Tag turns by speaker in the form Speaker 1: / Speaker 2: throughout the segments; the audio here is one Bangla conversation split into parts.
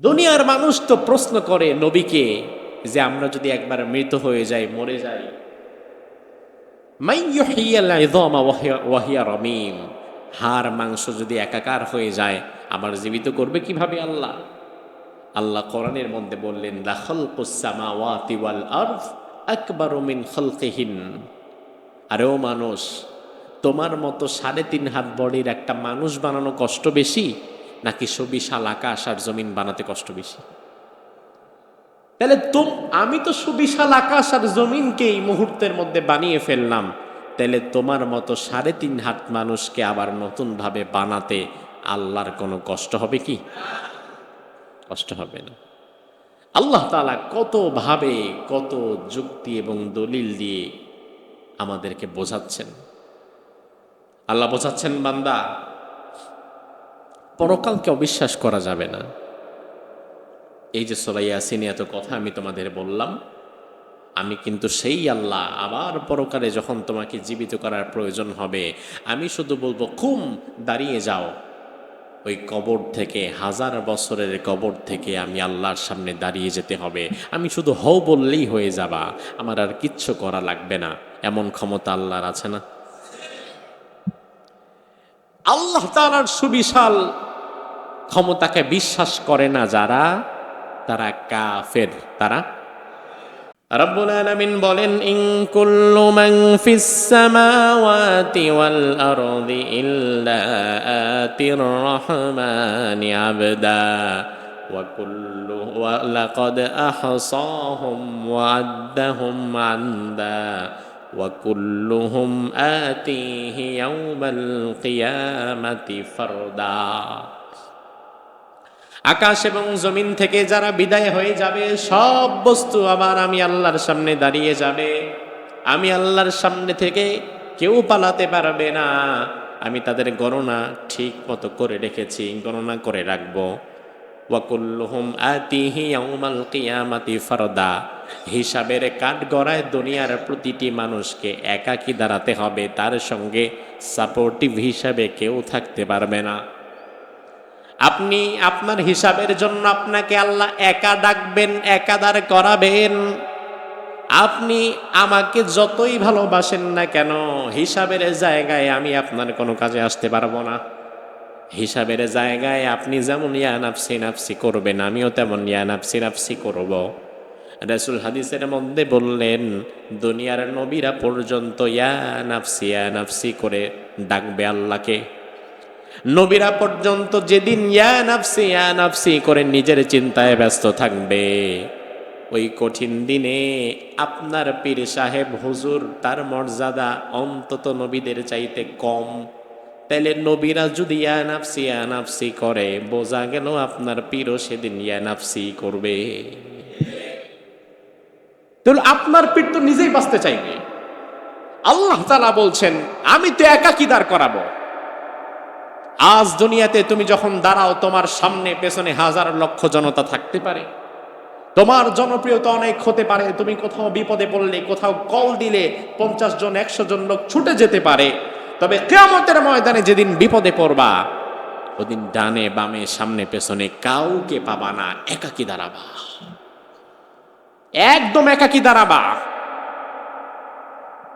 Speaker 1: দুনিয়ার মানুষ তো প্রশ্ন করে, নবীকে, যে আমরা যদি একবার মৃত হয়ে যাই, মরে যাই। রমিম। হাড়, মাংস যদি একাকার হয়ে যায়, আমার জীবিত করবে কীভাবে আল্লাহ? আল্লাহ কোরআনের মধ্যে বললেন খালকিহিন। আরেও মানুষ, তোমার মতো সাড়ে তিন হাত বডির একটা মানুষ বানানো কষ্ট বেশি? নাকি সুবিশাল আকাশ আর জমিন বানাতে কষ্ট বেশি? তাহলে তুম, আমি তো সুবিশাল আকাশ আর জমিনকে এই মুহূর্তের মধ্যে বানিয়ে ফেললাম। তাহলে তোমার মতো সাড়ে তিন হাত মানুষকে আবার নতুনভাবে বানাতে আল্লাহর কোনো কষ্ট হবে কি? কষ্ট হবে না। আল্লাহ তালা কত ভাবে, কত যুক্তি এবং দলিল দিয়ে আমাদেরকে বোঝাচ্ছেন। আল্লাহ বোঝাচ্ছেন বান্দা পরকালকে অবিশ্বাস করা যাবে না। এই যে সোলাইয়াসিনে এত কথা আমি তোমাদের বললাম, আমি কিন্তু সেই আল্লাহ আবার পরকালে যখন তোমাকে জীবিত করার প্রয়োজন হবে, আমি শুধু বলব কুম দাঁড়িয়ে যাও। ওই কবর থেকে, হাজার বছরের কবর থেকে আমি আল্লাহর সামনে দাঁড়িয়ে যেতে হবে। আমি শুধু হও বললেই হয়ে যাবা, আমার আর কিচ্ছু করা লাগবে না। এমন ক্ষমতা আল্লাহর আছে না? আল্লাহ তালার সুবিশাল ক্ষমতাকে বিশ্বাস করে না যারা, তারা কাফের। তারা? রব্বুল আলামিন বলেন, ইন কুল্লু মান ফিস সামাওয়াতি ওয়াল আরদি ইল্লা আতির রহমানি আবদা, ওয়া কুল্লু ওয়া লাকাদ আহসাহুম ওয়া আদ্দাহুম আন্দা, ওয়া কুল্লুহুম আতিহি ইয়াউমাল কিয়ামাতি ফারদা। আকাশ এবং জমিন থেকে যারা বিদায় হয়ে যাবে, সব বস্তু আবার আমি আল্লাহর সামনে দাঁড়িয়ে যাবে। আমি আল্লাহর সামনে থেকে কেউ পালাতে পারবে না। আমি তাদের গণনা ঠিক মতো করে রেখেছি, গণনা করে রাখব। ওয়াকুল্লুহুম আতিহি ইয়াউমাল ফারদা। হিসাবের কাঠ গড়ায় দুনিয়ার প্রতিটি মানুষকে একাকী দাঁড়াতে হবে, তার সঙ্গে সাপোর্টিভ হিসাবে কেউ থাকতে পারবে না। আপনি আপনার হিসাবের জন্য আপনাকে আল্লাহ একা ডাকবেন একাদার করাবেন। আপনি আমাকে যতই ভালোবাসেন না কেন, হিসাবের জায়গায় আমি আপনার কোনো কাজে আসতে পারব না। হিসাবের জায়গায় আপনি যেমন ইয়া নাফসি করবেন, আমিও তেমন ইয়া নাফসি করব। রাসুল হাদিসের মধ্যে বললেন, দুনিয়ার নবীরা পর্যন্ত ইয়া নাফসি ইয়া নাফসি করে ডাকবে আল্লাহকে। নবীরা পর্যন্ত যেদিন ইয়া নাফসি করে নিজের চিন্তায় ব্যস্ত থাকবে। ওই কঠিন দিনে আপনার পীর সাহেব হুজুর, তার মর্যাদা অন্তত নবীদের চাইতে কম। তাইলে নবীরা যদি ইয়া নাফসি ইয়া নাফসি করে, বোঝা গেল আপনার পীরও সেদিন ইয়া নাফসি করবে। তাহলে আপনার পীর তো নিজেই বাঁচতে চাইবে। আল্লাহ তালা বলছেন, আমি তো একাকি দাঁড় করাবো। আজ দুনিয়াতে তুমি যখন দাঁড়াও, তোমার সামনে, পেছনে হাজার লক্ষ জনতা থাকতে পারে। তোমার জনপ্রিয়তা অনেক হতে পারে। তুমি কোথাও বিপদে পড়লে, কোথাও কল দিলে, পঞ্চাশ জন, একশো জন লোক ছুটে যেতে পারে। তবে কেয়ামতের ময়দানে যেদিন বিপদে পড়বা, ওদিন ডানে, বামে, সামনে, পেছনে কাউকে পাবা না। একাকি দাঁড়াবা। একদম একাকি দাঁড়াবা।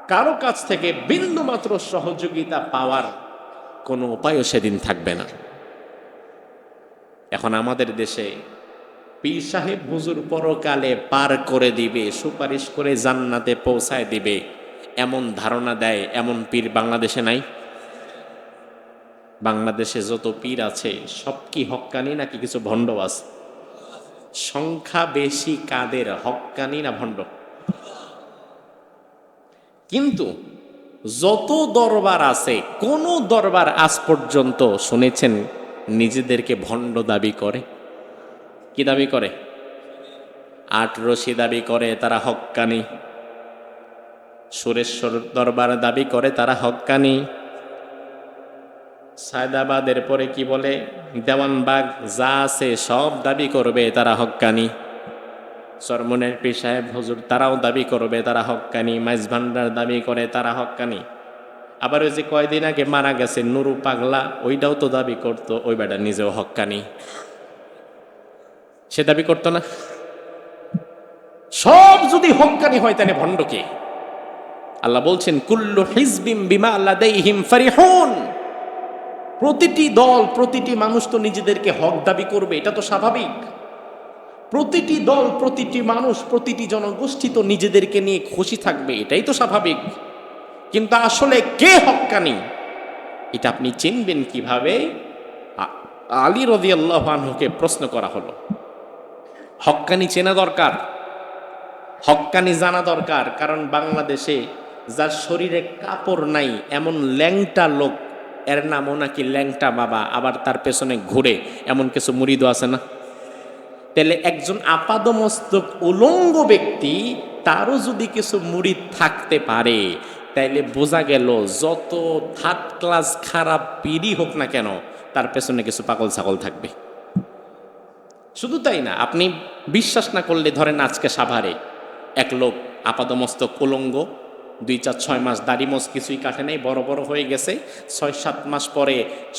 Speaker 1: কারও কাছ থেকে বিন্দু মাত্র সহযোগিতা পাওয়ার কোনো উপায়ও সেদিন থাকবে না। এখন আমাদের দেশে পীর সাহেব হুজুর পরকালে পার করে দিবে, সুপারিশ করে জান্নাতে পৌঁছায় দিবে, এমন ধারণা দেয় এমন পীর বাংলাদেশে নাই? বাংলাদেশে যত পীর আছে, সব কি হক্কানি নাকি কিছু ভণ্ড আছে? সংখ্যা বেশি কাদের, হক্কানি না ভণ্ড? কিন্তু যত দরবার আছে, কোন দরবার আজ পর্যন্ত শুনেছেন নিজেদেরকে ভণ্ড দাবি করে? কি দাবি করে? আট রশি দাবি করে, তারা হক্কানি। সুরেশ্বর দরবার দাবি করে, তারা হক্কানি। সায়দাবাদের পরে কি বলে? দেওয়ানবাগ যা আছে সব দাবি করবে, তারা হক্কানি। চরমনের পীর সাহেব তারাও দাবি করবে, তারা হক্কানি। মাইজ ভান্ডার দাবি করে, তারা হক্কানি। আবার ওই যে কয়দিন আগে মারা গেছে নুরু পাগলা, ওইটাও তো দাবি করতো, ওই বেটা নিজেও হক্কানি। সে দাবি করতো না? সব যদি হকানি হয়, তাহলে ভণ্ড কে? আল্লাহ বলছেন, কুল্লু হিজবিম বিমা আল্লাহ হিম ফারিহুন। প্রতিটি দল, প্রতিটি মানুষ তো নিজেদেরকে হক দাবি করবে, এটা তো স্বাভাবিক। প্রতিটি দল, প্রতিটি মানুষ, প্রতিটি জনগোষ্ঠী তো নিজেদেরকে নিয়ে খুশি থাকবে, এটাই তো স্বাভাবিক। কিন্তু আসলে কে হক্কানি এটা আপনি চিনবেন কীভাবে? আলী রদি আল্লাহকে প্রশ্ন করা হলো। হক্কানি চেনা দরকার? হক্কানি জানা দরকার, কারণ বাংলাদেশে যার শরীরে কাপড় নাই, এমন ল্যাংটা লোক, এর নামও নাকি ল্যাংটা বাবা, আবার তার পেছনে ঘুরে, এমন কিছু মুরিদও আছে না? তাহলে একজন আপাদমস্তক উলঙ্গ ব্যক্তি, তারও যদি কিছু মুড়ি থাকতে পারে, তাইলে বোঝা গেল যত থার্ড ক্লাস খারাপ পিড়ি হোক না কেন, তার পেছনে কিছু পাগল ছাগল থাকবে। শুধু তাই না, আপনি বিশ্বাস না করলে ধরেন আজকে সাভারে এক লোক আপাদমস্তক উলঙ্গ দুই চার ছয় মাস দাড়ি মোজ কিছুই কাটে নাই, বড় বড় হয়ে গেছে। ছয় সাত মাস পরে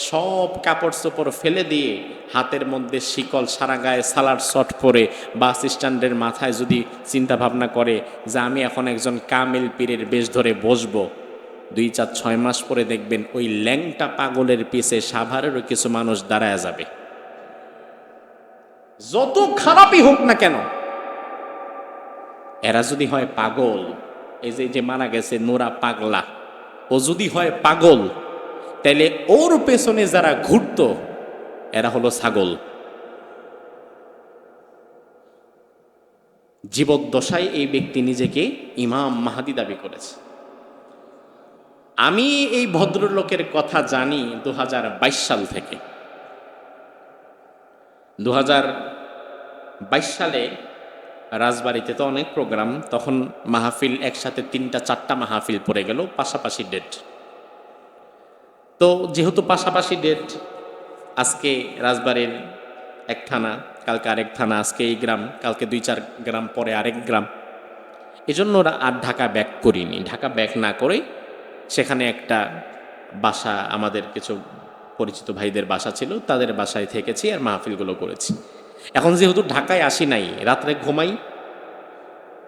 Speaker 1: সব কাপড় চোপড় ফেলে দিয়ে হাতের মধ্যে শিকল, সারা গায়ে সালার শট পরে বাস স্ট্যান্ডের মাথায় যদি চিন্তা ভাবনা করে যে আমি এখন একজন কামেল পীরের বেশ ধরে বসবো, দুই চার ছয় মাস পরে দেখবেন ওই ল্যাংটা পাগলের পিছে সাভারেরও কিছু মানুষ দাঁড়ায় যাবে। যত খারাপই হোক না কেন, এরা যদি হয় পাগল এই যে যে মারা গেছে নোরা পাগলা, ও যদি হয় পাগল, তাইলে ওর পেছনে যারা ঘুরত, এরা হলো ছাগল। জীবদ্দশায় এই ব্যক্তি নিজেকে ইমাম মাহাদি দাবি করেছে। আমি এই ভদ্রলোকের কথা জানি দু হাজার বাইশ সাল থেকে। দু হাজার বাইশ সালে রাজবাড়িতে তো অনেক প্রোগ্রাম তখন মাহফিল একসাথে তিনটা, চারটা মাহফিল পড়ে গেল, পাশাপাশি ডেট তো যেহেতু পাশাপাশি ডেট আজকে রাজবাড়ির এক থানা, কালকে আরেক থানা, আজকে এই গ্রাম, কালকে দুই, চার গ্রাম, পরে আরেক গ্রাম। এজন্য ওরা আর ঢাকা ব্যাক করিনি। ঢাকা ব্যাক না করে সেখানে একটা বাসা, আমাদের কিছু পরিচিত ভাইদের বাসা ছিল, তাদের বাসায় থেকেছি আর মাহফিলগুলো করেছি। এখন যেহেতু ঢাকায় আসি নাই, রাত্রে ঘুমাই,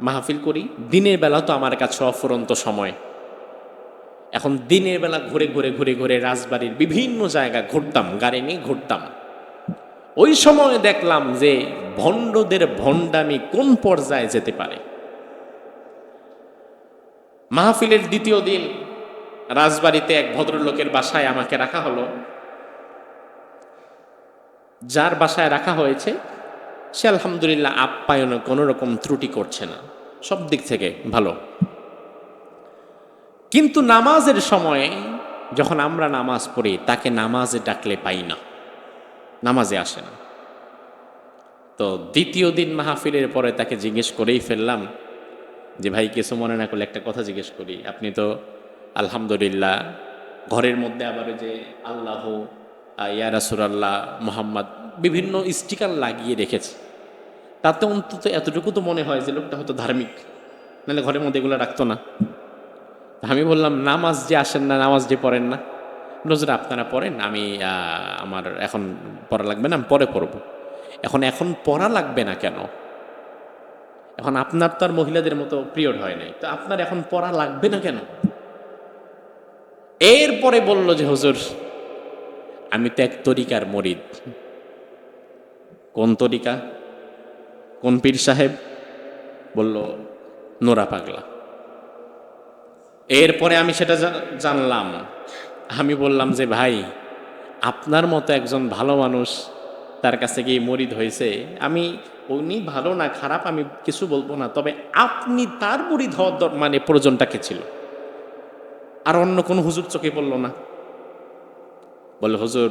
Speaker 1: মাহফিল করি, দিনের বেলা তো আমার কাছে অফুরন্ত সময়। এখন দিনের বেলা ঘুরে ঘুরে ঘুরে ঘুরে রাজবাড়ির বিভিন্ন জায়গা ঘুরতাম, গাড়ি নিয়ে ঘুরতাম। ওই সময় দেখলাম যে ভণ্ডদের ভণ্ডামি কোন পর্যায়ে যেতে পারে। মাহফিলের দ্বিতীয় দিন রাজবাড়িতে এক ভদ্রলোকের বাসায় আমাকে রাখা হলো। যার বাসায় রাখা হয়েছে, সে আলহামদুলিল্লাহ আপ্যায়নে কোনো রকম ত্রুটি করছে না। সব দিক থেকে ভালো। কিন্তু নামাজের সময়ে যখন আমরা নামাজ পড়ি, তাকে নামাজে ডাকলে পাই না। নামাজে আসে না। তো দ্বিতীয় দিন মাহফিলের পরে তাকে জিজ্ঞেস করেই ফেললাম যে, ভাই, কিছু মনে না করলে একটা কথা জিজ্ঞেস করি। আপনি তো আলহামদুলিল্লাহ ঘরের মধ্যে আবার যে আল্লাহ ইয়া রাসুরাল্লাহ মোহাম্মদ, বিভিন্ন স্টিকার লাগিয়ে রেখেছে। তাতে অন্তত এতটুকু তো মনে হয় যে লোকটা হয়তো ধার্মিক। নাহলে ঘরের মধ্যে এগুলো রাখতো না। আমি বললাম, নামাজ যে আসেন না, নামাজ যে পড়েন না। নজরে আপনারা পড়েন, আমি আমার এখন পড়া লাগবে না, আমি পরে পড়ব। এখন এখন পড়া লাগবে না কেন? এখন আপনার তো আর মহিলাদের মতো পিরিয়ড হয় নাই। তো আপনার এখন পড়া লাগবে না কেন? এরপরে বলল যে, হুজুর আমি তো এক তরিকার মরিদ। কোন তরিকা? কোন পীর সাহেব? বলল, নোরা পাগলা। এরপরে আমি সেটা জানলাম। আমি বললাম যে, ভাই, আপনার মতো একজন ভালো মানুষ তার কাছে গিয়ে মরিদ হয়েছে, আমি, উনি ভালো না খারাপ আমি কিছু বলব না, তবে আপনি তার মরিদ হওয়ার মানে প্রয়োজনটাকে ছিল? আর অন্য কোনো হুজুর চোখে পড়ল না। বলে, হুজুর,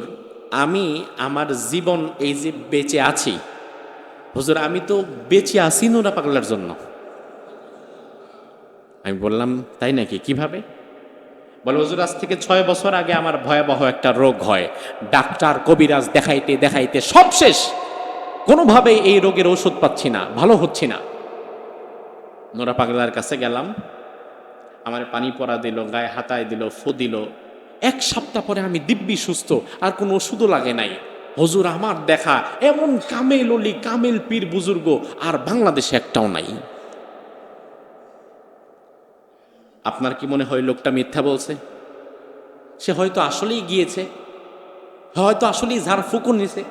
Speaker 1: আমি আমার জীবন এই যে বেঁচে আছি, হুজুর, আমি তো বেঁচে আছি নোরা পাগলার জন্য। আমি বললাম, তাই নাকি? কীভাবে? বলে, হুজুর, আজ থেকে ছয় বছর আগে আমার ভয়াবহ একটা রোগ হয়। ডাক্তার কবিরাজ দেখাইতে দেখাইতে সব শেষ। কোনোভাবে এই রোগের ওষুধ পাচ্ছি না, ভালো হচ্ছি না। নোরা পাগলার কাছে গেলাম। আমার পানি পরা দিল, গায়ে হাতায় দিল, ফু দিল। এক সপ্তাহ পরে আমি দিব্যি সুস্থ, আর কোনো ওষুধও লাগে নাই। হজুর আমার দেখা, এমন কামেল অলি, কামেল পীর বুজুর্গ, আর বাংলাদেশে একটাও নাই। আপনার কি মনে হয় লোকটা মিথ্যা বলছে? সে হয়তো আসলেই গিয়েছে, হয়তো আসলেই ঝাড় ফুকু নিছে,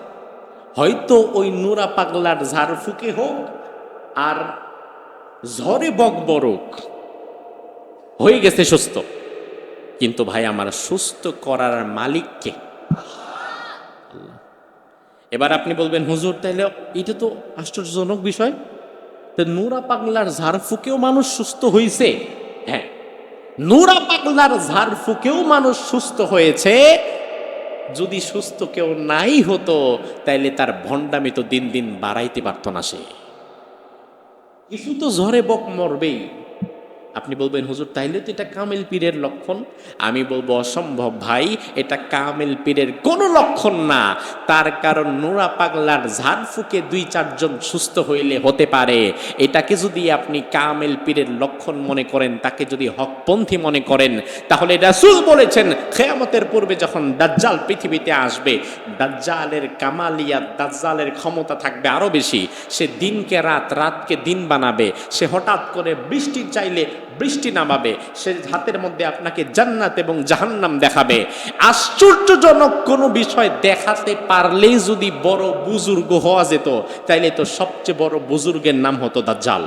Speaker 1: হয়তো ওই নুরা পাগলার ঝাড় ফুকে হোক, আর ঝড়ে বকবরক হয়ে গেছে সুস্থ। কিন্তু ভাই আমার সুস্থ করার মালিককে। এবার আপনি বলবেন, হুজুর, তাইলে এটা তো আশ্চর্যজনক বিষয়। তো নুরা পাগলার ঝাড় ফুকেও মানুষ সুস্থ হয়েছে হ্যাঁ নুরা পাগলার ঝাড় ফুকেও মানুষ সুস্থ হয়েছে। যদি সুস্থ কেউ নাই হতো, তাইলে তার ভণ্ডামি তো দিন দিন বাড়াইতে পারত না সে। কিছু তো ঝরে বক মরবেই। আপনি বলবেন, হুজুর, তাইলে তো এটা কামেল পীরের লক্ষণ। আমি বলব, অসম্ভব ভাই, এটা কামেল পীরের কোনো লক্ষণ না। তার কারণ নোরা পাগলার ঝাড় ফুকে দুই চারজন সুস্থ হইলে হতে পারে। এটাকে যদি আপনি কামেল পীরের লক্ষণ মনে করেন, তাকে যদি হকপন্থী মনে করেন, তাহলে রাসূল বলেছেন খেয়ামতের পূর্বে যখন দাজ্জাল পৃথিবীতে আসবে, দাজ্জালের কামালিয়া দাজ্জালের ক্ষমতা থাকবে আরও বেশি। সে দিনকে রাত, রাতকে দিন বানাবে। সে হঠাৎ করে বৃষ্টি চাইলে বৃষ্টি নামাবে, সে হাতের মধ্যে আপনাকে জান্নাত এবং জাহান্নাম দেখাবে। আশ্চর্যজনক কোনো বিষয় দেখাতে পারলেই যদি বড় বুজুর্গ হওয়া যেত, তাইলে তো সবচেয়ে বড় বুজুর্গের নাম হতো দাজ্জাল।